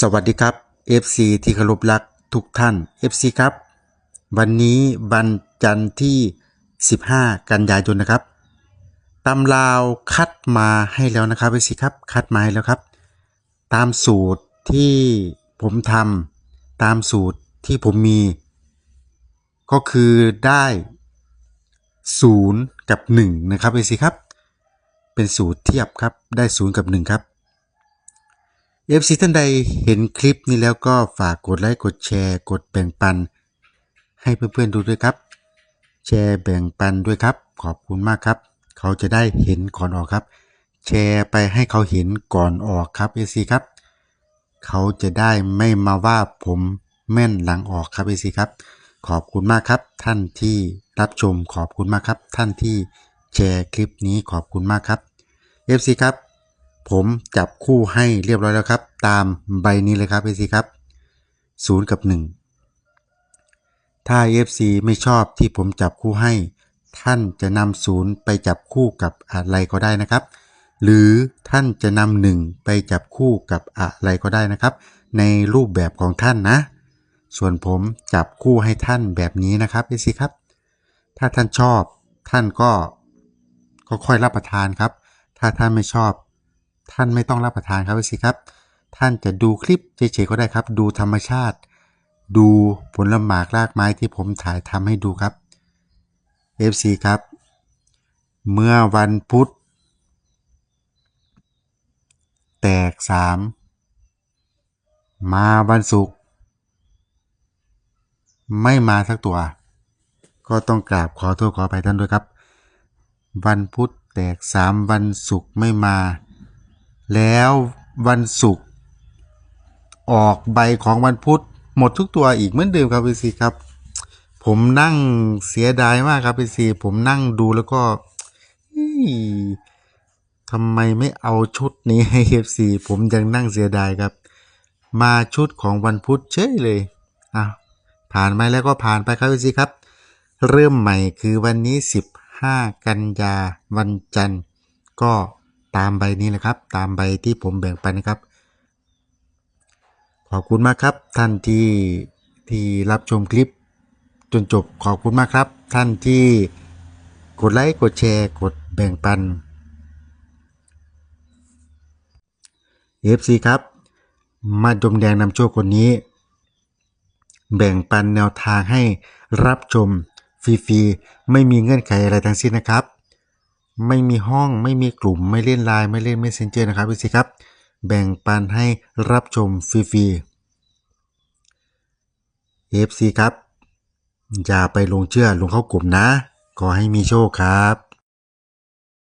สวัสดีครับ FC ที่เคารพรักทุกท่าน FC ครับ วันนี้วันจันทร์ที่ 15 กันยายนนะครับตำราวคัดมาให้แล้วนะครับ FC ครับคัดมาให้แล้วครับ ตามสูตรที่ผมทำตามสูตรที่ผมมี ก็คือได้ 0 กับ 1 นะครับ FC ครับ เป็นสูตรเทียบครับได้ 0 กับ 1 ครับ เอฟซีท่านใดเห็นคลิปนี้แล้วก็ฝากกดไลค์กดแชร์กดแบ่งปัน ให้เพื่อนๆดูด้วยครับ แชร์แบ่งปันด้วยครับ ขอบคุณมากครับ เขาจะได้เห็นก่อนออกครับ แชร์ไปให้เขาเห็นก่อนออกครับเอซีครับ เขาจะได้ไม่มาว่าผมแม่นหลังออกครับเอซีครับ ขอบคุณมากครับ ท่านที่รับชมขอบคุณมากครับ ท่านที่แชร์คลิปนี้ขอบคุณมากครับ FC ครับ ผมจับคู่ให้เรียบร้อยแล้วครับ ตามใบนี้เลยครับ FC ครับ0กับ 1 ถ้า FC ไม่ชอบที่ผมจับคู่ให้ ท่านจะนำศูนย์ไปจับคู่กับอะไรก็ได้นะครับ หรือท่านจะนำหนึ่งไปจับคู่กับอะไรก็ได้นะครับ ในรูปแบบของท่านนะ ส่วนผมจับคู่ให้ท่านแบบนี้นะครับ FC ครับ ถ้าท่านชอบท่านก็ก็ค่อยรับประทานครับ ถ้าท่านไม่ชอบ ท่านไม่ต้องรับประทานครับสิครับ ท่านจะดูคลิปเฉยๆก็ได้ครับ ดูธรรมชาติ ดูผลหมากรากไม้ที่ผมถ่ายทำให้ดูครับ FC ครับ เมื่อวันพุธแตกสามมาวันศุกร์ไม่มาสักตัว ก็ต้องกราบขอโทษขออภัยท่านด้วยครับ วันพุธแตกสามวันศุกร์ไม่มา แล้ววันศุกร์ออกใบของวันพุธหมดทุกตัวอีกเหมือนเดิมครับพี่ซีครับ ผมนั่งเสียดายมากครับพี่ซีผมนั่งดูแล้วก็ทำไมไม่เอาชุดนี้ให้เอฟซีผมยังนั่งเสียดายครับ มาชุดของวันพุธเฉยเลยอะผ่านไปแล้วก็ผ่านไปครับพี่ซีครับ เริ่มใหม่คือวันนี้ 15 กันยาวันจันทร์ก็ ตามใบนี้แหละครับ ตามใบที่ผมแบ่งไปนะครับ ขอบคุณมากครับ ท่านที่ที่รับชมคลิปจนจบขอบคุณมากครับ ท่านที่กดไลค์กดแชร์กดแบ่งปัน FC ครับ มาดมแดงนำโชคคนนี้ แบ่งปันแนวทางให้รับชมฟรีๆไม่มีเงื่อนไขอะไรทั้งสิ้นนะครับ ไม่มีห้องไม่มีกลุ่มไม่เล่นไลน์ไม่เล่น Messenger นะครับพี่สิครับ แบ่งปันให้รับชมฟรีๆ FC ครับ อย่าไปลงเชื่อลงเข้ากลุ่มนะ ขอให้มีโชคครับ